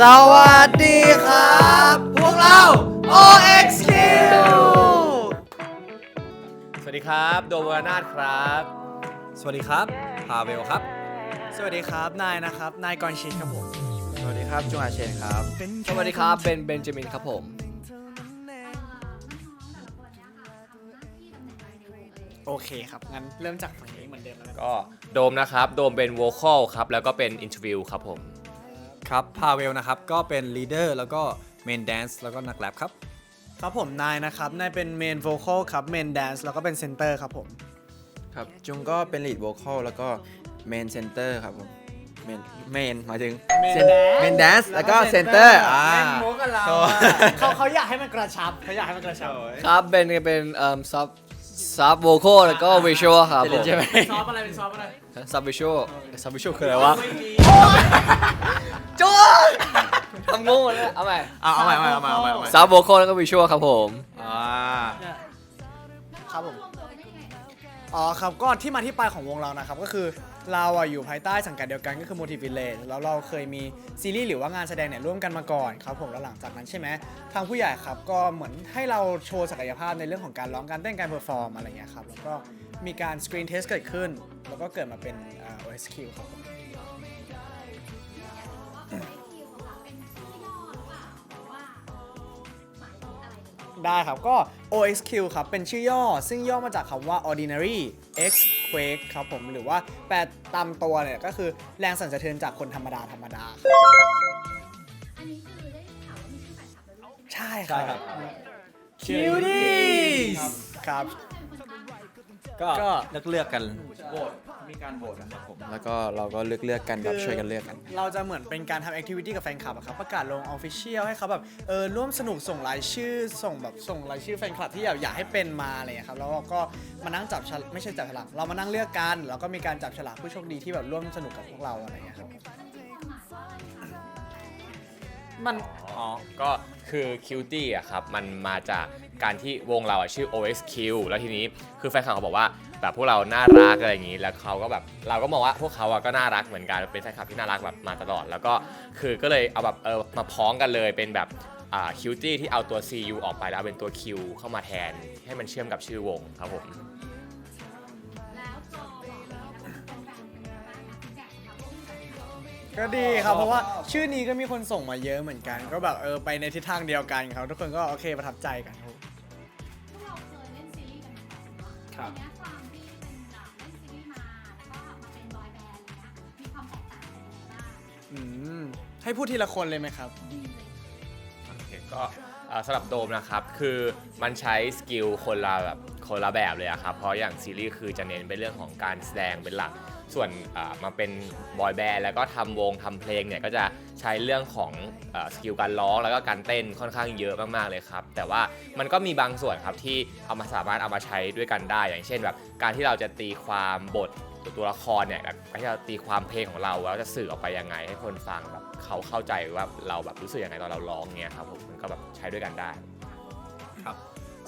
สวัสดีครับ พวกเรา OXQ สวัสดีครับ โดมวรนาถครับ สวัสดีครับ พาเวลครับ สวัสดีครับ นายนะครับ นายกรชิตครับผม สวัสดีครับจุงอาเชนครับ สวัสดีครับเบนเบนจามินครับผม โอเคครับ งั้นเริ่มจากฝั่งนี้เหมือนเดิมแล้วกันก็โดมนะครับ โดมเป็นโวคอลครับ แล้วก็เป็นอินเทอร์วิวครับผม ครับพาเวลนะครับ ก็เป็นลีดเดอร์แล้วก็เมนแดนซ์แล้วก็นักแรปครับ ครับผมนายนะครับ นายเป็นเมนโวคอลครับเมนแดนซ์แล้วก็เป็นเซนเตอร์ครับผม ครับจุงก็เป็น lead vocal แล้วก็ main center ครับผม main main หมายถึง Main cen- dance main dance แล้วก็ center center อ่าเล่นมุกกับเราโถ่อะเขาเขาอยากให้มันกระชับเขาอยากให้มันกระชับ ครับเบนก็เป็นเอ่อซับ ซับโวคอลแล้วก็วิชวลครับผมใช่ไหมซอฟอะไรเป็นซอฟอะไรซับวิชวลซับวิชวลคืออะไรวะจ้ทำงงหมดเลยเอาใหม่เอาเอาใหม่เอาใหม่เอาใหม่เอาใหม่เอาใหม่ซับโวคอลแล้วก็วิชวลครับผมอ่าครับผมอ๋อครับก็ที่มาที่ไปของวงเรานะครับก็คือ เราอะอยู่ภายใต้สังกัดเดียวกันก็คือ Motive Village แล้วเราเคยมีซีรีส์หรือว่างานแสดงเนี่ยร่วมกันมาก่อนครับผมแล้วหลังจากนั้นใช่ไหมทางผู้ใหญ่ครับก็เหมือนให้เราโชว์ศักยภาพในเรื่องของการร้องการเต้นการเพอร์ฟอร์มอะไรเงี้ยครับแล้วก็มีการสกรีนเทสเกิดขึ้น แล้วก็เกิดมาเป็น OSQ ครับผมได้ครับก็ OXQ ครับเป็นชื่อย่อซึ่งย่อมาจากคำว่า ordinary x quake ครับผมหรือว่าแปลตามตัวเนี่ยก็คือแรงสั่นสะเทือนจากคนธรรมดาธรรมดาครับอันนี้คือได้ข่าวว่ามีชื่อแฟนคลับด้วยเหรอใช่คใช่รับครับ Cuties ครับ ก็ก็ เลือกเลือกกัน โหวต มีการโหวตนะครับผมแล้วก็เราก็เลือกเลือกกันแบบช่วยกันเลือกกัน เราจะเหมือนเป็นการทำ activity กับแฟนคลับอะครับประกาศลง official ให้เขาแบบเออร่วมสนุกส่งรายชื่อส่งแบบส่งรายชื่อแฟนคลับที่แบบอยากให้เป็นมาอะไรอย่างเงี้ยครับแล้วเราก็มานั่งจับฉลากไม่ใช่จับฉลากเรามานั่งเลือกกันแล้วก็มีการจับฉลากผู้โชคดีที่แบบร่วมสนุกกับพวกเราอะไรอย่างเงี้ยครับ มัน อ๋อ ก็คือคิวตี้อะครับ มันมาจาก การที่วงเราอะชื่อ OSQ แล้วทีนี้คือแฟนคลับเขาบอกว่าแบบพวกเราน่ารักอะไรอย่างนี้ แล้วเขาก็แบบเราก็มองว่าพวกเขาอะก็น่ารักเหมือนกันเป็นแฟนคลับที่น่ารักแบบมาตลอด แล้วก็คือก็เลยเอาแบบเออมาพ้องกันเลยเป็นแบบอ่าคิวตี้ที่เอาตัว CU ออกไปแล้วเอาเป็นตัว Q เข้ามาแทน ให้มันเชื่อมกับชื่อวงครับผม ก็ดีครับเพราะว่าชื่อนี้ก็มีคนส่งมาเยอะเหมือนกัน ก็แบบเออไปในทิศทางเดียวกันครับทุกคนก็โอเคประทับใจกันครับ ครับ ทีเนี้ยความที่เป็นแบบเล่นซีรีส์มาแล้วก็มาเป็นบอยแบนด์อะไรเงี้ยมีความแตกต่างกันยังไงบ้างอืมให้พูดทีละคนเลยไหมครับโอเคก็เอ่อสำหรับโดมนะครับ คือมันใช้สกิลคนละแบบคนละแบบเลยอะครับ เพราะอย่างซีรีส์คือจะเน้นเป็นเรื่องของการแสดงเป็นหลัก ส่วนมาเป็นบอยแบนด์แล้วก็ทำวงทำเพลงเนี่ยก็จะใช้เรื่องของอสกิลการร้องแล้วก็การเต้นค่อนข้างเยอะมากๆเลยครับ แต่ว่ามันก็มีบางส่วนครับที่เอามาสามารถเอามาใช้ด้วยกันได้ อย่างเช่นแบบการที่เราจะตีความบทตัวละครเนี่ยแบบการที่เราตีความเพลงของเราแล้วจะสื่อออกไปยังไง ให้คนฟังแบบเขาเข้าใจว่าเราแบบรู้สึกยังไงตอนเราร้องเนี่ยครับผมมันก็แบบใช้ด้วยกันได้ครับ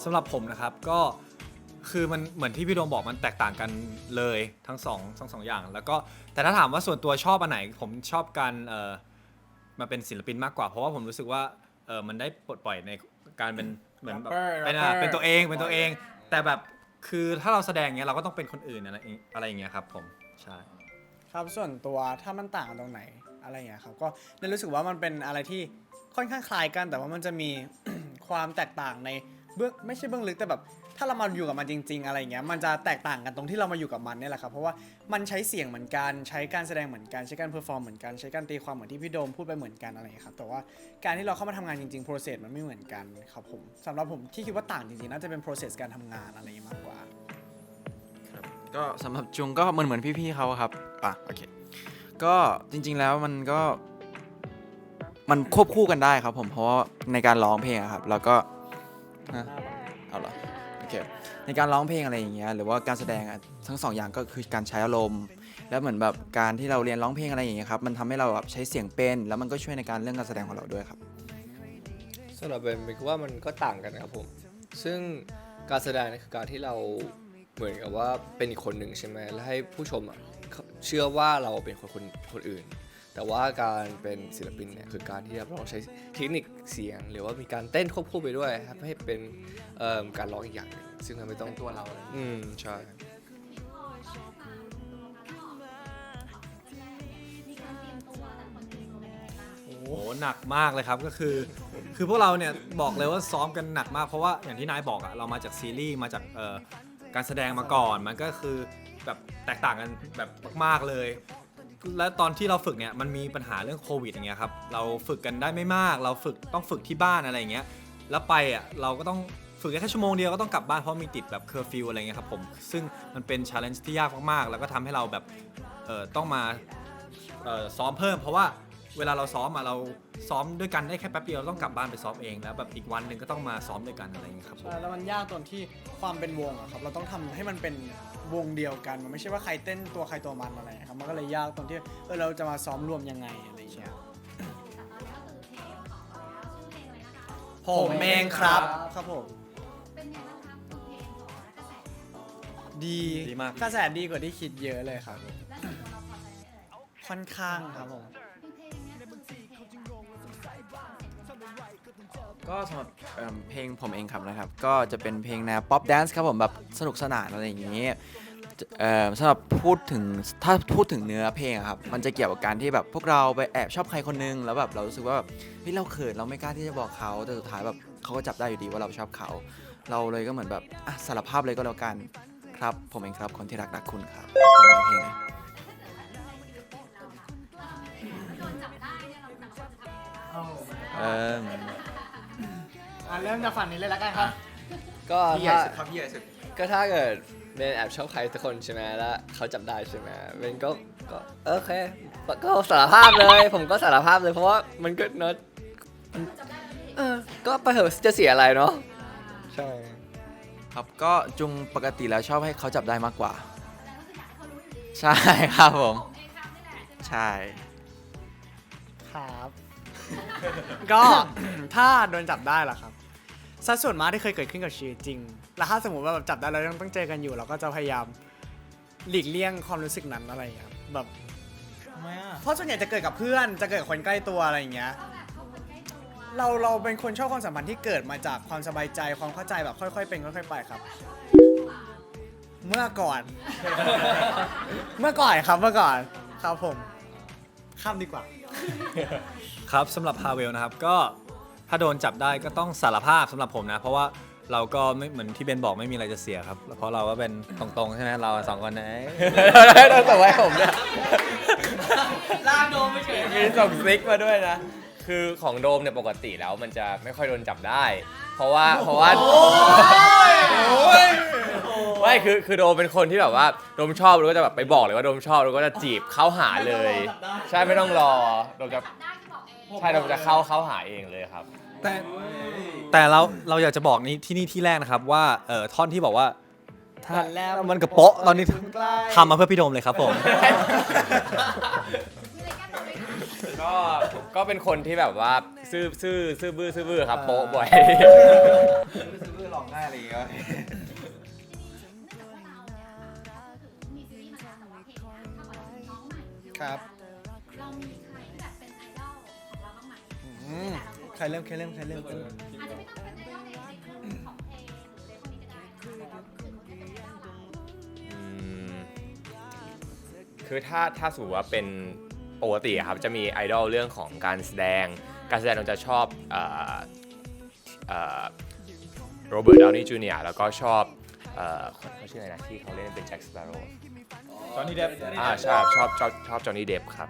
สำหรับผมนะครับก็ คือมันเหมือนที่พี่โดมบอกมันแตกต่างกันเลยทั้งสองทั้งสองอย่าง แล้วก็แต่ถ้าถามว่าส่วนตัวชอบอันไหน ผมชอบการเออมาเป็นศิลปินมากกว่า เพราะว่าผมรู้สึกว่าเออมันได้ปลดปล่อยในการเป็นเหมือนแบบ Rapper เป็นอะ rapper เป็นตัวเองเป็นตัวเอง แต่แบบคือถ้าเราแสดงเงี้ยเราก็ต้องเป็นคนอื่นอะไรอะไรอย่างเงี้ยครับผมใช่ ครับส่วนตัวถ้ามันต่างกันตรงไหนอะไรอย่างเงี้ยครับก็ในรู้สึกว่ามันเป็นอะไรที่ค่อนข้างคล้ายกัน แต่ว่ามันจะมี ความแตกต่างในเบื้องไม่ใช่เบื้องลึกแต่แบบ ถ้าเรามาอยู่กับมันจริง ๆ อะไรเงี้ยมันจะแตกต่างกันตรงที่เรามาอยู่กับมันเนี่ยแหละครับเพราะว่ามันใช้เสียงเหมือนกันใช้การแสดงเหมือนกันใช้การเพอร์ฟอร์มเหมือนกันใช้การตีความเหมือนที่พี่โดมพูดไปเหมือนกันอะไรเงี้ยครับแต่ว่าการที่เราเข้ามาทำงานจริงๆ process มันไม่เหมือนกันครับผมสำหรับผมที่คิดว่าต่างจริงๆน่าจะเป็น process การทำงานอะไรอย่างงี้มากกว่า ก็สำหรับจุงก็เหมือนเหมือนพี่ๆเขาอะครับ อะ โอเค ก็จริงๆแล้วมันก็ มันควบคู่กันได้ครับผมเพราะว่าในการร้องเพลงอะครับ แล้วก็ฮะเอาเหรอ อเคในการร้องเพลงอะไรอย่างเงี้ยหรือว่าการแสดงอะทั้งสองอย่างก็คือการใช้อารมณ์ แล้วเหมือนแบบการที่เราเรียนร้องเพลงอะไรอย่างเงี้ยครับมันทำให้เราแบบใช้เสียงเป็นแล้วมันก็ช่วยในการเรื่องการแสดงของเราด้วยครับ สำหรับเบนเป็นว่ามันก็ต่างกันครับผม ซึ่งการแสดงเนี่ยคือการที่เราเหมือนกับว่าเป็นอีกคนหนึ่งใช่ไหมแล้วให้ผู้ชมอะเขาเชื่อว่าเราเป็นคนคนคนอื่น แต่ว่าการเป็นศิลปินเนี่ยคือการที่เราใช้เทคนิคเสียง หรือว่ามีการเต้นควบคู่ไปด้วยครับให้เป็นเอิ่มการร้องอีกอย่างหนึ่งซึ่งทำให้ต้องตัวเราอืมใช่พอโชว์ฟังตัวกันออกมีการเตรียมตัวแต่คนเตรียมตัวเป็นยังไงบ้างโอ้โหหนักมากเลยครับก็คือ คือพวกเราเนี่ยบอกเลยว่าซ้อมกันหนักมากเพราะว่าอย่างที่นายบอกอะเรามาจากซีรีส์มาจากเอ่อการแสดงมาก่อนมันก็คือแบบแตกต่างกันแบบมากๆเลย และตอนที่เราฝึกเนี่ยมันมีปัญหาเรื่องโควิดอย่างเงี้ยครับเราฝึกกันได้ไม่มาก เราฝึกต้องฝึกที่บ้านอะไรอย่างเงี้ยแล้วไปอะเราก็ต้องฝึกแค่ชั่วโมงเดียวก็ต้องกลับบ้านเพราะมีติดแบบเคอร์ฟิวอะไรเงี้ยครับผมซึ่งมันเป็นชาเลนจ์ที่ยากมากๆ แล้วก็ทำให้เราแบบเอ่อต้องมาเอ่อซ้อมเพิ่ม เพราะว่า เวลาเราซ้อมอะเราซ้อมด้วยกันได้แค่แป๊บเดียวเราต้องกลับบ้านไปซ้อมเองแล้วแบบอีกวันหนึ่งก็ต้องมาซ้อมด้วยกันอะไรอย่างเงี้ยครับผม ใช่แล้วมันยากตรงที่ความเป็นวงอะครับ เราต้องทำให้มันเป็นวงเดียวกัน มันไม่ใช่ว่าใครเต้นตัวใครตัวมันอะไรอะครับ มันก็เลยยากตรงที่เออเราจะมาซ้อมรวมยังไงอะไรอย่างเงี้ย แต่ตอนนี้ก็คือเพลงของเราแล้วชื่อเพลงอะไรนะคะ ผมเองครับ ครับผม เป็นไงบ้างครับเพลงของเราและกระแสของเราดีดีมาก กระแสดีกว่าที่คิดเยอะเลยครับ และส่วนตัวเราพอใจไหมเอ่ย ค่อนข้างครับผม ก็สำหรับเอิ่มเพลงผมเองครับนะครับ ก็จะเป็นเพลงแนวป๊อปแดนซ์ครับผมแบบสนุกสนานอะไรอย่างนี้เอ่อสำหรับพูดถึงถ้าพูดถึงเนื้อเพลงอะครับ มันจะเกี่ยวกับการที่แบบพวกเราไปแอบชอบใครคนนึง แล้วแบบเรารู้สึกว่าแบบเฮ้ยเราเขินเราไม่กล้าที่จะบอกเขาแต่สุดท้ายแบบเขาก็จับได้อยู่ดีว่าเราชอบเขา เราเลยก็เหมือนแบบอะสารภาพเลยก็แล้วกันครับ ผมเองครับคนที่รักรักคุณครับตามเนื้อเพลงนะ โดนจับได้เนี่ยเราแต่ละคนจะทำยังไงบ้าง เออ อะเริ่มจากฝั่งนี้เลยแล้วกันครับก็พี่ใหญ่ถ้าสุดครับพี่ใหญ่สุดก็ถ้าเกิดเบนแอบชอบใครสักคนใช่ไหมแล้วเขาจับได้ใช่ไหมเบนก็ก็โอเคก็สารภาพเลย ผมก็สารภาพเลยเพราะว่ามันก็เนอะเออก็ไปเถอะจะเสียอะไรเนาะใช่ ครับก็จุงปกติแล้วชอบให้เขาจับได้มากกว่า ใช่ครับผม ใช่ ครับ ก็ ถ้าโดนจับได้ล่ะครับ สัดส่วนมากที่เคยเกิดขึ้นกับชีวิตจริง แล้วถ้าสมมติว่าแบบจับได้แล้วยังต้องเจอกันอยู่ เราก็จะพยายามหลีกเลี่ยงความรู้สึกนั้นอะไรอย่างเงี้ยครับแบบเพราะส่วนใหญ่จะเกิดกับเพื่อนจะเกิดกับคนใกล้ตัวอะไรอย่างเงี้ย เราเราเป็นคนชอบความสัมพันธ์ที่เกิดมาจากความสบายใจความเข้าใจแบบค่อยๆเป็นค่อยๆไปครับ เมื่อก่อน เมื่อก่อนครับเมื่อก่อนครับผม ข้ามดีกว่า ครับสำหรับฮาเวลนะครับก็ ถ้าโดนจับได้ก็ต้องสารภาพสำหรับผมนะ เพราะว่าเราก็ไม่เหมือนที่เบนบอกไม่มีอะไรจะเสียครับ เพราะเราก็เป็นตรงๆใช่ไหมเราสองคนนะโดนส่งไว้ผมเนี่ยลากโดมไม่เฉยมีส่งซิกมาด้วยนะ คือของโดมเนี่ยปกติแล้วมันจะไม่ค่อยโดนจับได้ เพราะว่าเพราะว่าไม่คือคือโดมเป็นคนที่แบบว่าโดมชอบแล้วก็จะแบบไปบอกเลยว่าโดมชอบแล้วก็จะจีบเข้าหาเลย ใช่ไม่ต้องรอโดมจะจับได้คือบอกเองใช่โดมจะเข้าเข้าหาเองเลยครับ แต่แต่เราเราอยากจะบอกนี่ที่นี่ที่แรกนะครับว่าเอ่อท่อนที่บอกว่า ถ้าวันแรกมันกระโป๊ะตอนนี้ใกล้ทำมาเพื่อพี่โดมเลยครับผมมีอะไรแก้ตัวไหมคะก็ก็เป็นคนที่แบบว่าซื่อซื่อซื่อบื้อซื่อบื้อครับโป๊ะบ่อย ซื้อหลอกง่ายอะไรอย่างเงี้ยเนื่องจากว่าเราเนี่ยค่ะคือมีซีรีส์มาแล้วแต่ว่าเพลงเนี้ยถ้าบอกว่าเป็นน้องใหม่อยู่ครับ เรามีใครที่แบบเป็นไอดอลของเราบ้างไหม อืมใครเริ่มใครเริ่มใครเริ่มอาจจะไม่ต้องเป็นไอดอลในในเรื่องของเพลงหรืออะไรพวกนี้ก็ได้นะแต่เราคือคนที่เป็นไอดอลเราอืมคือถ้าถ้าสมมติว่าเป็นปกติอะครับจะมีไอดอลเรื่องของการแสดง การแสดงเราจะชอบโรเบิร์ตดาวนี่จูเนียร์แล้วก็ชอบเอ่อคนเขาชื่ออะไรนะที่เขาเล่นเป็นแจ็คสเปโร่จอห์นนี่เดฟ อ่าใช่ครับชอบชอบชอบจอห์นนี่เดฟครับ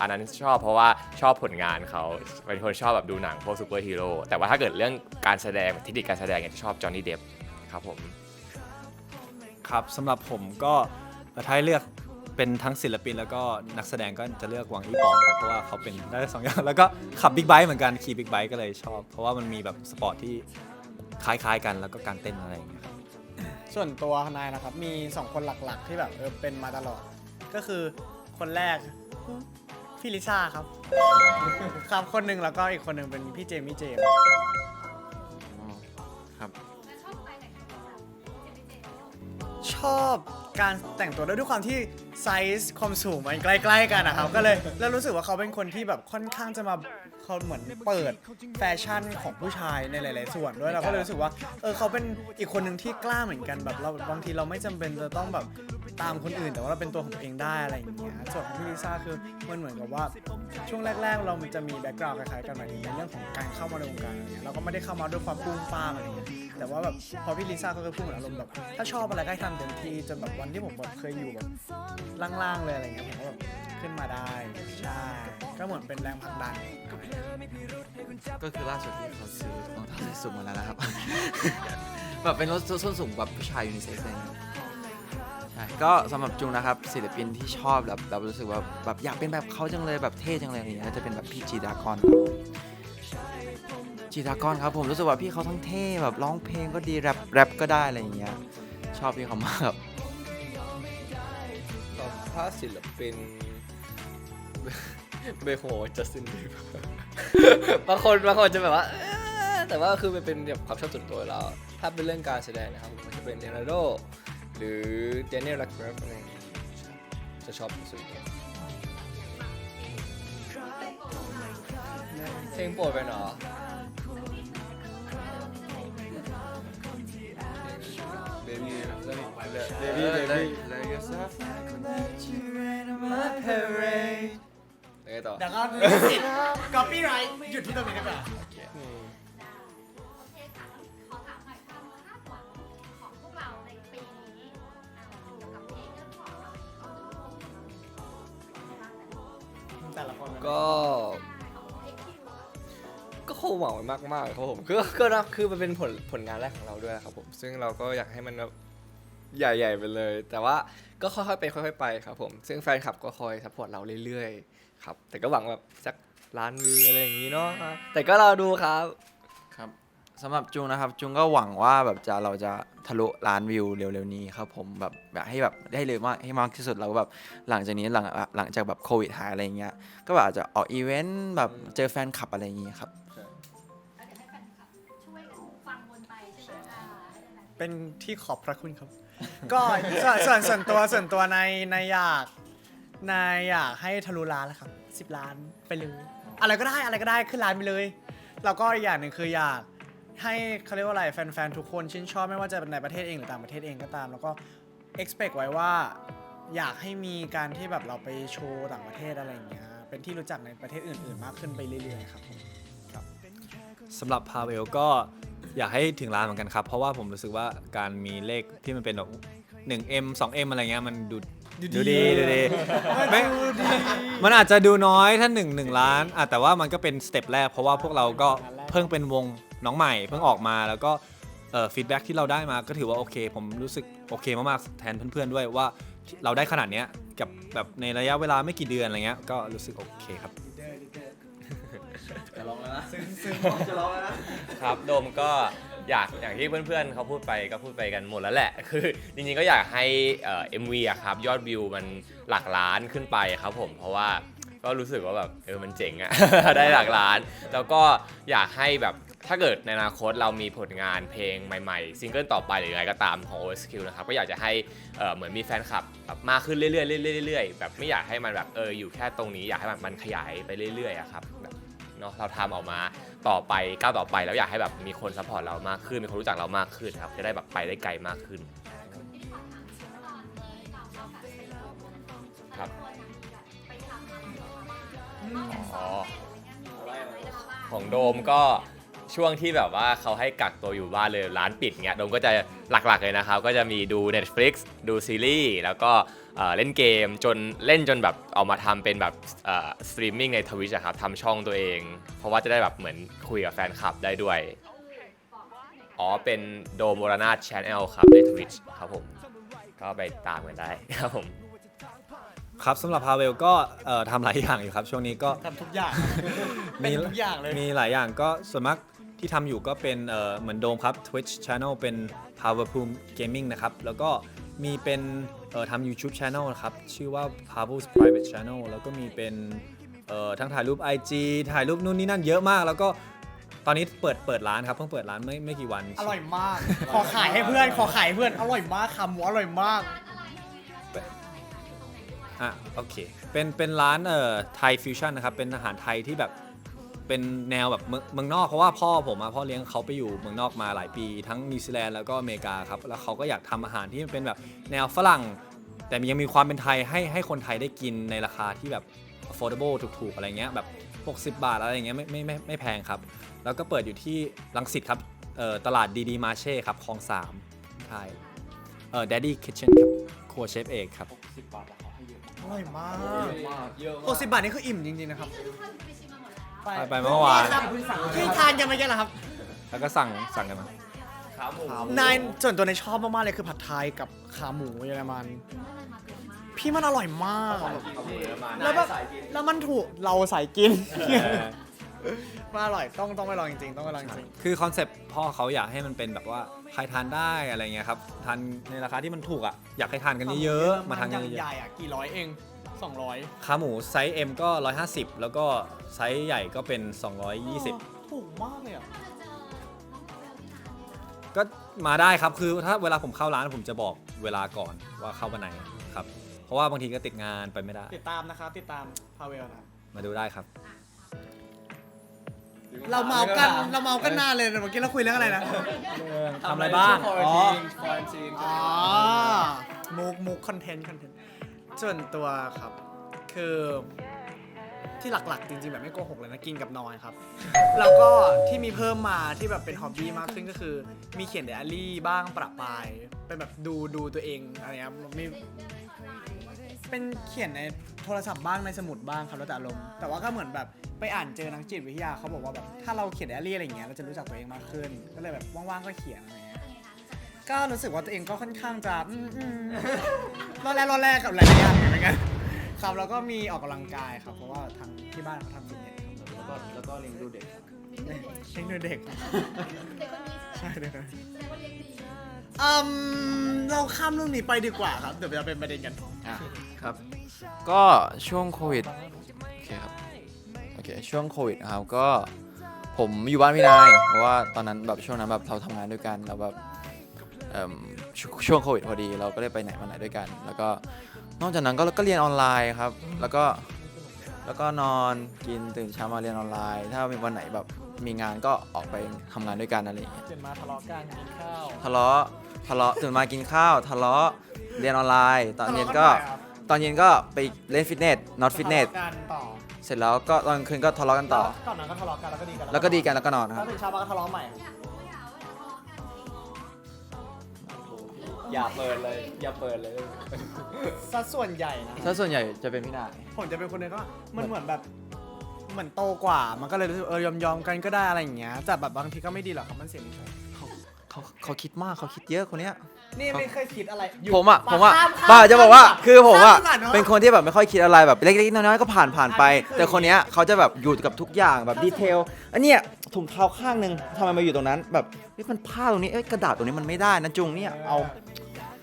อันนั้นชอบเพราะว่าชอบผลงานเขาเป็นคนชอบแบบดูหนังพวกซูเปอร์ฮีโร่แต่ว่าถ้าเกิดเรื่องการแสดงเทคนิคการแสดงเนี่ยจะชอบจอห์นนี่เดฟครับผมครับสำหรับผมก็ถ้าให้เลือกเป็นทั้งศิลปินแล้วก็นักแสดงก็จะเลือกหวังอี้ปองครับเพราะว่าเขาเป็นได้ทั้งสองอย่างแล้วก็ขับบิ๊กไบค์เหมือนกันขี่บิ๊กไบค์ก็เลยชอบ เพราะว่ามันมีแบบสปอร์ตที่คล้ายๆกันแล้วก็การเต้นอะไรอย่างเงี้ยครับส่วนตัวนายนะครับมี 2 คนหลักๆ ที่แบบเออเป็นมาตลอด ก็คือคนแรก พี่ลิซ่าครับ ครับคนหนึ่งแล้วก็อีกคนหนึ่งเป็นพี่เจมี่เจมส์ครับแล้วชอบใครแต่งตัวแบบเจมส์เจมส์อบการแต่งตัวด้วยด้วยความที่ ไซส์ความสูงมันใกล้ๆกันนะครับ ก็เลยแล้วรู้สึกว่าเขาเป็นคนที่แบบค่อนข้างจะมาเขาเหมือนเปิดแฟชั่นของผู้ชายในหลาย ๆ ส่วนด้วยเราก็เลยรู้สึกว่าเออเขาเป็นอีกคนหนึ่งที่กล้าเหมือนกันแบบเราบางทีเราไม่จำเป็นจะต้องแบบตามคนอื่น แต่ว่าเราเป็นตัวของตัวเองได้อะไรอย่างเงี้ยส่วนของพี่ลิซ่าคือมันเหมือนกับว่าช่วงแรก ๆ เรามันจะมีแบ็กกราวด์คล้าย ๆ กันหมายถึงในเรื่องของการเข้ามาในวงการอะไรเงี้ยเราก็ไม่ได้เข้ามาด้วยความปุ้มป้ามอะไรเงี้ย แต่ว่าแบบพอพี่ลิซ่าเขาก็พูดเหมือนอารมณ์แบบถ้าชอบอะไรก็ให้ทำเต็มที่จนแบบวันที่ผมแบบเคยอยู่แบบล่างๆเลยอะไรเงี้ยผมก็แบบขึ้นมาได้ใช่ก็เหมือนเป็นแรงผลักดัน ก็คือล่าสุดที่เขาซื้อรองเท้าส้นสูงมาแล้วนะครับ แบบเป็นรถส้นสูงแบบผู้ชายยูนิเซ็กซ์อะไรอย่างเงี้ยใช่ก็สำหรับจุงนะครับศิลปินที่ชอบแบบแบบรู้สึกว่าแบบอยากเป็นแบบเขาจังเลยแบบเท่จังเลยอะไรอย่างเงี้ยก็จะเป็นแบบพี่จีดากอน จีดากอนครับผมรู้สึกว่าพี่เขาทั้งเท่แบบร้องเพลงก็ดีแรปแรปก็ได้อะไรอย่างเงี้ยชอบพี่เขามากครับต่อถ้าศิลปินเบโฮจัสตินบีเบอร์บางคนบางคนจะแบบว่า แต่ว่าคือมันเป็นแบบความชอบส่วนตัวแล้วถ้าเป็นเรื่องการแสดงนะครับมันจะเป็นเลโอนาร์โดหรือเดนิเอลลักเบิร์อะไรอย่างเงี้ยจะชอบที่สุดเลยเพลงโปรดไปเนาะ Baby Baby Baby ยังไงต่อ แต่ก็สิทธิ์ก๊อปปี้ไรท์หยุดที่ตรงนี้ดีกว่าโอเคค่ะขอถามหน่อยความคาดหวังของพวกเราในปีนี้อ่าเกี่ยวกับเพลงเรื่องของเราแต่ละคนก็ก็ คงหวังไว้มากๆครับผมก็ก็นะคือมันเป็นผลผลงานแรกของเราด้วยครับผมซึ่งเราก็อยากให้มันแบบใหญ่ๆไปเลย แต่ว่าก็ค่อยๆไปค่อยๆไปครับผมซึ่งแฟนคลับก็คอยซัพพอร์ตเราเรื่อยๆครับแต่ก็หวังแบบสักล้านวิวอะไรอย่างนี้เนาะแต่ก็เรอดูครับ ครับสำหรับจุงนะครับ จุงก็หวังว่าแบบจะเราจะทะลุล้านวิวเร็วๆนี้ครับผมแบบแบบให้แบบได้เลยมากให้มากที่สุดแล้วก็แบบหลังจากนี้หลังหลังจากแบบโควิดหายอะไรเงี้ยก็แบบอาจจะออกอีเวนต์แบบเจอแฟนคลับอะไรอย่างงี้ครับ เป็นที่ขอบพระคุณครับ ก็ส่วนส่วนส่วนตัวส่วนตัวในในอยากในอยากให้ทะลุล้านแล้วครับสิบล้านไปเลยอะไรก็ได้อะไรก็ได้ขึ้นล้านไปเลย แล้วก็อีกอย่างหนึ่งคืออยากให้เขาเรียกว่าอะไรแฟนๆทุกคนชื่นชอบไม่ว่าจะเป็นในประเทศเองหรือต่างประเทศเองก็ตาม แล้วก็ expect ไว้ว่าอยากให้มีการที่แบบเราไปโชว์ต่างประเทศอะไรอย่างเงี้ยเป็นที่รู้จักในประเทศอื่น ๆ มากขึ้นไปเรื่อยๆครับผมสำหรับพาเวลก็ อยากให้ถึงล้านเหมือนกันครับ เพราะว่าผมรู้สึกว่าการมีเลขที่มันเป็นแบบ 1M 2M อะไรเงี้ยมันดูดูดีดูดีไม่มันอาจจะดูน้อยถ้า1 1ล้านอะแต่ว่ามันก็เป็นสเต็ปแรกเพราะว่าพวกเราก็เพิ่งเป็นวงน้องใหม่ เพิ่งออกมาแล้วก็ฟีดแบ็กที่เราได้มาก็ถือว่าโอเค ผมรู้สึกโอเคมากๆแทนเพื่อนๆด้วยว่าเราได้ขนาดเนี้ยกับแบบในระยะเวลาไม่กี่เดือนอะไรเงี้ยก็รู้สึกโอเคครับ ครับโดมก็อยากอย่างที่เพื่อนๆเขาพูดไปก็พูดไปกันหมดแล้วแหละ คือจริงๆก็อยากให้เอ็มวีอะครับยอดวิวมันหลักล้านขึ้นไปครับผมเพราะว่าก็รู้สึกว่าแบบเออมันเจ๋งอะ ได้หลักล้าน แล้วก็อยากให้แบบถ้าเกิดในอนาคตเรามีผลงานเพลงใหม่ๆ ซิงเกิลต่อไปหรืออะไรก็ตามของ OSQ นะครับ ก็อยากจะให้เอ่อเหมือนมีแฟนคลับแบบมากขึ้นเรื่อยๆเรื่อยๆเรื่อยๆแบบไม่อยากให้มันแบบเอออยู่แค่ตรงนี้อยากให้มันมันขยายไปเรื่อยๆอะครับแบบ เนาะเราทำออกมาต่อไปก้าวต่อไปแล้วอยากให้แบบมีคนซัพพอร์ตเรามากขึ้นมีคนรู้จักเรามากขึ้นครับจะได้แบบไปได้ไกลมากขึ้นทีนี้ขอถามชิ้นตอนเลยเราเราแบบไปลงแต่ละคนอะไปทำอะไรมาบ้างนอกจากซ้อมเต้นอะไรเงี้ยมีอะไรมาบ้างของโดมก็ ช่วงที่แบบว่าเขาให้กักตัวอยู่บ้านเลยร้านปิดเงี้ยโดมก็จะหลักๆเลยนะครับ ก็จะมีดู Netflix ดูซีรีส์แล้วก็เอ่อเล่นเกมจนเล่นจนแบบออกมาทำเป็นแบบสตรีมมิ่งในทวิชอะครับทำช่องตัวเอง เพราะว่าจะได้แบบเหมือนคุยกับแฟนคลับได้ด้วย อ๋อ เป็นโดมโมรนาชแนลครับใน Twitch ครับผม ก็ไปตามกันได้ครับผม ครับสำหรับพาเวลก็เอ่อทำหลายอย่างอยู่ครับ ช่วงนี้ก็ ทำทุกอย่าง เป็นทุกอย่างเลย มีหลายอย่างก็ส่วนมาก ที่ทำอยู่ก็เป็นเอ่อเหมือนโดมครับ Twitch Channel เป็น Power p o o m Gaming นะครับ แล้วก็มีเป็นเอ่อทำ YouTube Channel นะครับ ชื่อว่า Pavu's Private Channel แล้วก็มีเป็นเอ่อทั้งถ่ายรูป IG ถ่ายรูปนู่นนี่นั่นเยอะมาก แล้วก็ตอนนี้เปิดเปิดร้านครับ เพิ่งเปิดร้านไม่ไม่กี่วัน อร่อยมาก ขอขายให้เพื่อน ขอขายให้เพื่อน อร่อยมากขาหมูอร่อยมาก อะโอเค เป็นเป็นร้านเอ่อไทยฟิวชั่นนะครับ เป็นอาหารไทยที่แบบ เป็นแนวแบบเมืองเมืองนอกเพราะว่าพ่อผมอะพ่อเลี้ยงเขาไปอยู่เมืองนอกมาหลายปี ทั้งนิวซีแลนด์แล้วก็อเมริกาครับแล้วเขาก็อยากทำอาหารที่มันเป็นแบบแนวฝรั่ง แต่ยังมีความเป็นไทยให้ให้คนไทยได้กินในราคาที่แบบ affordable ถูกๆอะไรเงี้ยแบบ 60 บาทอะไรอย่างเงี้ยไม่ไม่ไม่ไม่แพงครับ แล้วก็เปิดอยู่ที่ลังสิตครับเอ่อตลาดดีดีมาเช่ครับคลองสามใช่เอ่อ Daddy Kitchen ครับครัวเชฟเอกครับ อร่อยมากหกสิบบาทนี่คืออิ่มจริงๆนะครับ ไปไปเมื่อวาน ครับที่ทานกันไปกันเหรอครับ แล้วก็สั่งสั่งกันมานายส่วนตัวในายชอบมากๆเลยคือผัดไทยกับขาหมูเยอรมัน พี่มันอร่อยมากอะแล้วแบบแล้วมันถูกเราใส่กินมันอร่อยต้องต้องไปลองจริงๆ ต้องไปลองจริงคือคอนเซปต์พ่อเขาอยากให้มันเป็นแบบว่าใครทานได้อะไรเงี้ยครับทานในราคาที่มันถูกอะอยากให้ทานกันเยอะๆมาทานกันใหเยอะญ่ๆอะกี่ร้อยเอง สองร้อยๆขาหมูไซส์ M ก็ 150 แล้วก็ไซส์ใหญ่ก็เป็น 220 ถูกมากเลยอะก็มาได้ครับคือถ้าเวลาผมเข้าร้านผมจะบอกเวลาก่อนว่าเข้าวันไหนครับ เพราะว่าบางทีก็ติดงานไปไม่ได้ ติดตามนะครับ ติดตามพาเวลนะ มาดูได้ครับ เราเมากันเราเมากันนานเลยเมื่อกี้เราคุยเรื่องอะไรนะ ทำอะไรบ้าง อ๋ออ๋อมุกมุกคอนเทนต์คอนเทนต์ ส่วนตัวครับ คือที่หลักๆ จริงๆ แบบไม่โกหกเลยนะกินกับนอนครับ แล้วก็ที่มีเพิ่มมาที่แบบเป็นฮอบบี้มากขึ้นก็คือ มีเขียนไดอารี่บ้างประปราย เป็นแบบดูดูตัวเองอะไรเงี้ยมีเป็นเขียนในโทรศัพท์บ้างในสมุดบ้างครับแล้วแต่อารมณ์แต่ว่าก็เหมือนแบบไปอ่านเจอนักจิตวิทยาเขาบอกว่าแบบถ้าเราเขียนไดอารี่อะไรเงี้ยเราจะรู้จักตัวเองมากขึ้น ก็เลยแบบว่างๆก็เขียนอะไรเงี้ย ก็รู้สึกว่าตัวเองก็ค่อนข้างจะอืมอืมรอดแรกรอดแรกกับหลายๆอย่างเหมือนกันครับแล้วก็มีออกกำลังกายครับเพราะว่าทางที่บ้านเขาทำฟิตเนสครับแล้วก็แล้วก็เลี้ยงดูเด็กเลี้ยงดูเด็กเด็กคนนี้ใช่เลยครับแสดงว่าเลี้ยงดีอืมเราข้ามเรื่องนี้ไปดีกว่าครับเดี๋ยวจะเป็นประเด็นกันครับ ก็ช่วงโควิดโอเคครับโอเคช่วงโควิดนะครับก็ผมอยู่บ้านพี่นายเพราะว่าตอนนั้นแบบช่วงนั้นแบบเราทำงานด้วยกันแล้วแบบเอิ่ม ชช่วงโควิดพอดี เราก็ได้ไปไหนมาไหนด้วยกัน แล้วก็นอกจากนั้นก็ก็เรียนออนไลน์ครับ แล้วก็แล้วก็นอนกินตื่นเช้ามาเรียนออนไลน์ ถ้ามีวันไหนแบบมีงานก็ออกไปทำงานด้วยกันอะไรอย่างเงี้ยเกิดมาทะเลาะกันกินข้าวทะเลาะทะเลาะตื่นมากินข้าวทะเลาะเรียนออนไลน์ ตอนเย็นก็ทะเลาะกันบ่อยครับตอนเย็นก็ไปเล่นฟิตเนส not ฟิตเนสทะเลาะกันต่อเสร็จแล้วก็ตอนกลางคืนก็ทะเลาะกันต่อ ก่อนนั้นก็ทะเลาะกันแล้วก็ดีกันแล้วก็ดีกันแล้วก็นอนคแล้รัวบ ถึงเช้ามาก็ทะเลาะใหม่ อย่าเปิดเลย อย่าเปิดเลย ซะส่วนใหญ่นะถ้าส่วนใหญ่จะเป็นพี่นาย ผมจะเป็นคนหนึงก็มันเหมือนแบบเหมือนโตกว่า มันก็เลยรู้สึกเออยอมยอมๆกันก็ได้อะไรอย่างเงี้ยแต่แบบบางทีก็ไม่ดีหรอกครับมันเสียนิสัยเขาเขาคิดมากเขาคิดเยอะคนเนี้ย นี่ไม่เคยคิดอะไรยู่ผมอะ ผมอะข้ข้บ้าจะบอกว่า คือผมอะ ข้าก่นเป็นคนที่แบบไม่ค่อยคิดอะไรแบบเล็กๆ น้อยๆ ก็ผ่านผ่านไป แต่คนเนี้ยเขาจะแบบอยู่กับทุกอย่างแบบดีเทล อันเนี้ยถุงเท้าข้างหนึ่งทำไมมาอยู่ตรงนั้น แบบเฮ้ยมันผ้าตรงนี้ เอ้ยกระดาษตรงนี้มันไม่ได้นะจุงเนี่ย เอา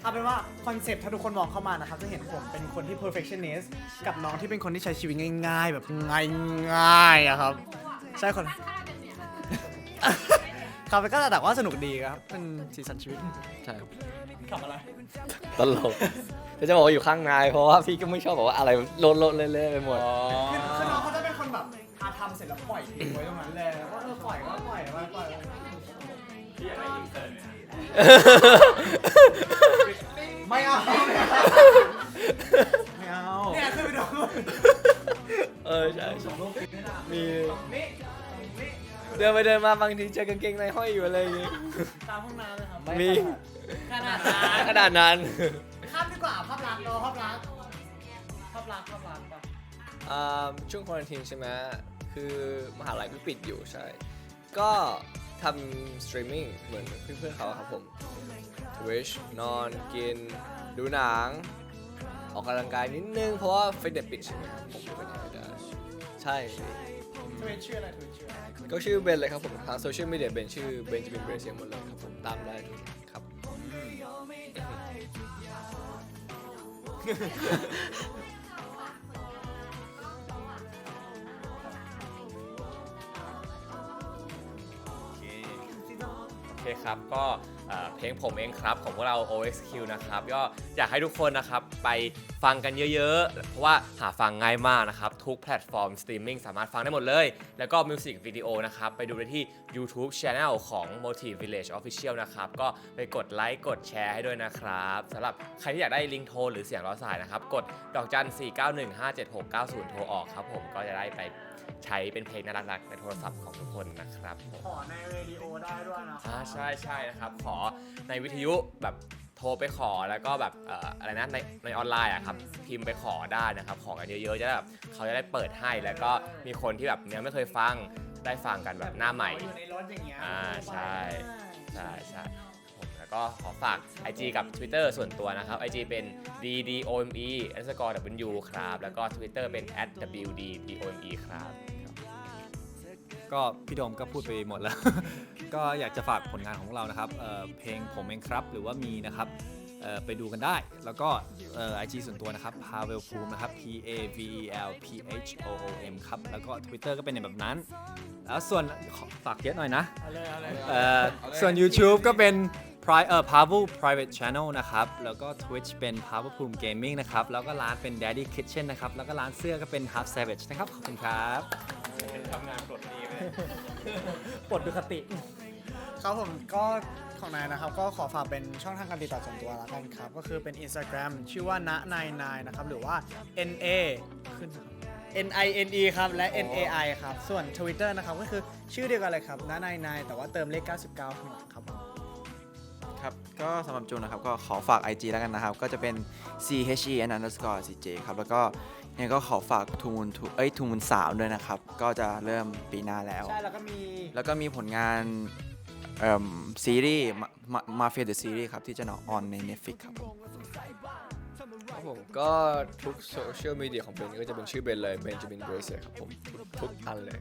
เอาเป็นว่าคอนเซ็ปต์ถ้าทุกคนมองเข้ามานะครับจะเห็นผมเป็นคนที่ perfectionist กับน้องที่เป็นคนที่ใช้ชีวิตง่าย ๆ แบบง่ายๆอะครับ ใช่คน ครับก็แต่ว่าสนุกดีครับเป็นสีสันชีวิตใช่ครับขับอะไรตลกแล้วจะบอกว่าอยู่ข้างในเพราะว่าพี่ก็ไม่ชอบบอกว่าอะไรโลดโลดเล่ๆไปหมดคือคือน้องเขาจะเป็นคนแบบอาทำเสร็จแล้วปล่อยทิ้งไว้ตรงนั้นเลยว่าเออปล่อยก็ปล่อยว่าปล่อยไม่ เดินไปเดินมาบางทีเจอกางเกงในห้อยอยู่อะไรอย่างงี้ตามห้องน้ำเลยครับมีขนาดนั้นขนาดนั้นข้ามดีกว่าภาพลักษณ์รอภาพลักษณ์ภาพลักษณ์ภาพลักษณ์ปะอ่าช่วงควอนตินใช่ไหมคือมหาลัยก็ปิดอยู่ใช่ ก็ทำสตรีมมิ่งเหมือนเพื่อนๆเขาอะครับผม Twitch นอนกิน ดูหนัง ออกกำลังกายนิดนึง เพราะว่าฟิตเนสปิดใช่ไหมครับผมก็ไม่ได้ใช่ทวิตชื่ออะไรทวิตชื่ออะไร ก็ชื่อเบนเลยครับผมทางโซเชียลมีเดียเบนชื่อเบนจามินเบรเซียหมดเลยครับผมตามได้ทุกครับคนะครับ ก็เอ่อเพลงผมเองครับของพวกเรา OXQ นะครับก็อยากให้ทุกคนนะครับไปฟังกันเยอะๆ เพราะว่าหาฟังง่ายมากนะครับ ทุกแพลตฟอร์มสตรีมมิ่งสามารถฟังได้หมดเลย แล้วก็มิวสิกวิดีโอนะครับ ไปดูได้ที่ YouTube Channel ของ Motive Village Official นะครับ ก็ไปกดไลค์กดแชร์ให้ด้วยนะครับสำหรับใครที่อยากได้ลิงก์โทรหรือเสียงล้อสายนะครับ กดดอกจัน 4915769โทรออกครับผมก็จะได้ไปใช้เป็นเพลงน่ารักๆในโทรศัพท์ของทุกคนนะครับผมขอในเรดิโอได้ด้วยนะอ่าใช่ใช่นะครับ ขอในวิทยุแบบ โทรไปขอแล้วก็แบบเอ่ออะไรนะในในออนไลน์อะครับพิมพ์ไปขอได้นะครับ ขอกันเยอะๆจะได้แบบเขาจะได้เปิดให้แล้วก็มีคนที่แบบยังไม่เคยฟังได้ฟังกันแบบหน้าใหม่ อยู่ในรถอย่างเงี้ยอ่าใช่ใช่ใช่ผมแล้วก็ขอฝาก IG กับ Twitter ส่วนตัวนะครับ IG เป็น ddome underscore w ครับ แล้วก็ Twitter เป็น @wddome ครับ ก็พี่โดมก็พูดไปหมดแล้ว ก็อยากจะฝากผลงานของพวกเรานะครับเอ่อเพลงผมเองครับหรือว่ามีนะครับเอ่อไปดูกันได้ แล้วก็ไอจีส่วนตัวนะครับ Pavel Pum นะครับ P A V E L P H O O M ครับ แล้วก็ Twitter ก็เป็นแบบนั้น แล้วส่วนขอฝากเยอะหน่อยนะเอาเลยเอาเลยเอ่อส่วน YouTube ก็เป็น pri เอ่อ Pavel Private Channel นะครับ แล้วก็ Twitch เป็น Pavel Pum Gaming นะครับ แล้วก็ร้านเป็น Daddy Kitchen นะครับ แล้วก็ร้านเสื้อก็เป็น Half Savage นะครับ ขอบคุณครับ ทำงานปลดหนี้ไหมปลดดูคติ ครับผมก็ของนายนะครับก็ขอฝากเป็นช่องทางการติดต่อส่วนตัวละกันครับ ก็คือเป็น Instagram ชื่อว่าณนายนายนะครับ หรือว่า N A ขึ้นนะครับ N I N E ครับ และ N A I ครับ ส่วน Twitter นะครับ ก็คือชื่อเดียวกันเลยครับณนายนายแต่ว่าเติมเลข 99ข้างหลังครับผม ครับ ก็สำหรับจูนนะครับ ก็ขอฝาก IG แล้วกันนะครับ ก็จะเป็น C H E N underscore C J ครับ แล้วก็ยังก็ขอฝากทูมูลเอ้ยทูมูลสาวด้วยนะครับ ก็จะเริ่มปีหน้าแล้ว ใช่แล้วก็มีแล้วก็มีผลงานเอิ่มซีรีส์มาเฟียเดอะซีรีส์ครับ ที่จะออนใน Netflix ครับผมครับผมก็ทุกโซเชียลมีเดียของเบนก็จะเป็นชื่อเบนเลยเบนจามินเบรเซครับผมทุกทุกอันเลย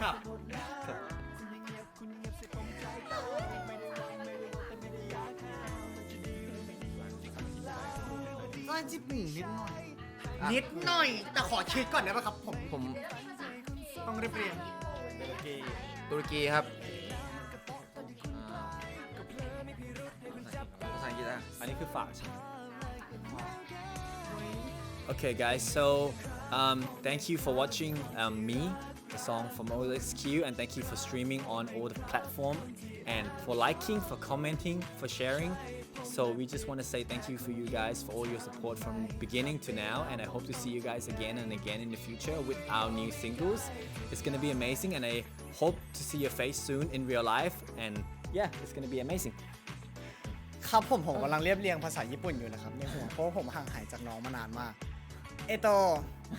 ครับ ก็จิบหนึ่งนิดหน่อย นิดหน่อย แต่ขอเช็คก่อนได้ไหมครับ ผมผมต้องเรียบเรียงตุรกีครับภาษาอังกฤษอะอันนี้คือฝากใช่ไหม Okay, guys. So, um, thank you for watching um, me, the song from OLXQ, and thank you for streaming on all the platform, and for liking, for commenting, for sharing. So we just want to say thank you for you guys for all your support from beginning to now, and I hope to see you guys again and again in the future with our new singles. It's gonna be amazing, and I hope to see your face soon in real life. And yeah, it's gonna be amazing. ครับผมผมกำลังเรียบเรียงภาษาญี่ปุ่นอยู่นะครับในหัวเพราะว่าผมห่างหายจากน้องมานานมาก เอโต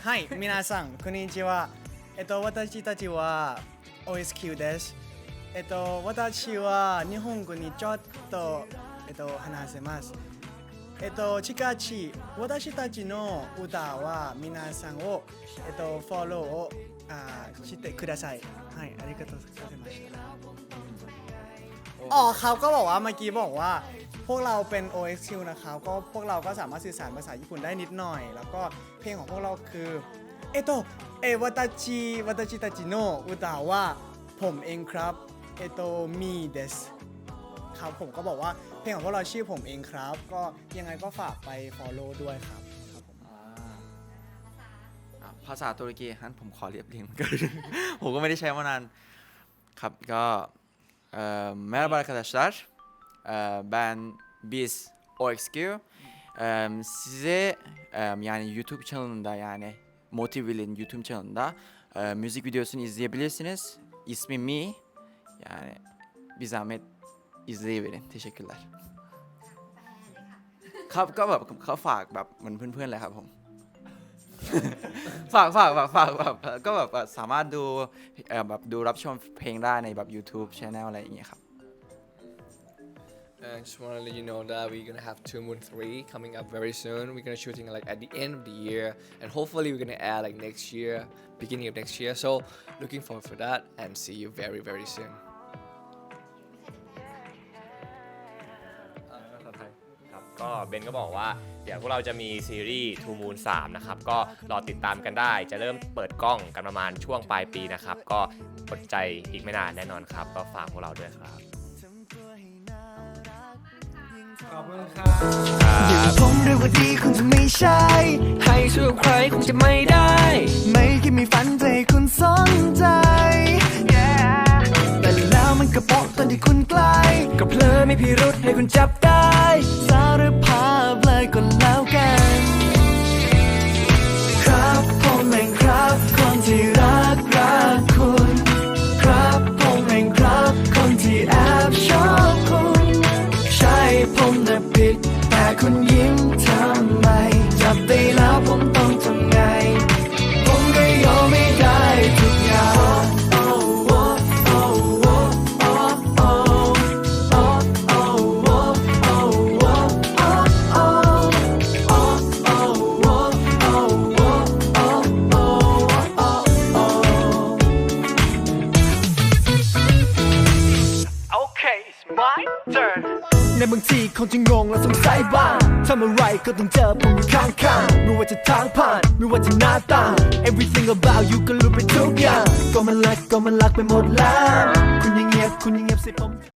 ให้มินาซังคุนิจิวะเอโตวัตชิตาจิวะ OSQ เดสเอโตวัตชิวะ日本語にちょっと えっと話せますえっと近々私たちの歌は皆さんをえっとフォローをあしてくださいはいありがとうございました อ๋อเขาก็บอกว่าเมื่อกี้บอกว่า พวกเราเป็น OXQ นะครับ ก็พวกเราก็สามารถสื่อสารภาษาญี่ปุ่นได้นิดหน่อย แล้วก็เพลงของพวกเราคือ เอโตเอวัตชิวัตชิตาจิโนอุตาว่าผมเองครับ เอโตมีเดส ครับผมก็บอกว่าเพลงของพวกเราชื่อผมเองครับ ก็ยังไงก็ฝากไป follow ด้วยครับครับผม อ่ะภาษาตุรกีฮันผมขอเรียบเรียงเหมือน กัน ผมก็ไม่ได้ใช้มานานครับก็เอ่อ merhaba arkadaşlar Ee, ben biz OXQ Ee, size e, yani YouTube kanalında yani Motivil'in YouTube kanalında e, müzik videosunu izleyebilirsiniz. İsmi Mi. Yani bir zahmet izleyiverin. Teşekkürler. ครับก็แบบเขาฝากแบบเหมือนเพื่อนๆเลยครับผม ฝากฝากฝากฝากแบบก็แบบสามารถดูเอ่อแบบดูรับชมเพลงได้ในแบบ YouTube Channel อะไรอย่างเงี้ยครับ And just want to let you know that we're gonna have Two Moon 3 coming up very soon. We're gonna shooting like at the end of the year, and hopefully we're gonna add like next year, beginning of next year. So looking forward for that, and see you very very soon. ก็เบนก็บอกว่าเดี๋ยวพวกเราจะมีซีรีส์ Two Moon 3 นะครับ ก็รอติดตามกันได้ จะเริ่มเปิดกล้องกันประมาณช่วงปลายปีนะครับ ก็อดใจอีกไม่นานแน่นอนครับ ก็ฝากพวกเราด้วยครับ ขอบคุณครับครับผมเรียกว่าดีคงจะไม่ใช่ ให้ช่วยใครคงจะไม่ได้ ไม่คิดมีฝันใจคุณสนใจแต่แล้วมันก็โปะตอนที่คุณใกล้ ก็เพลอไม่พิรุษให้คุณจับได้ 나를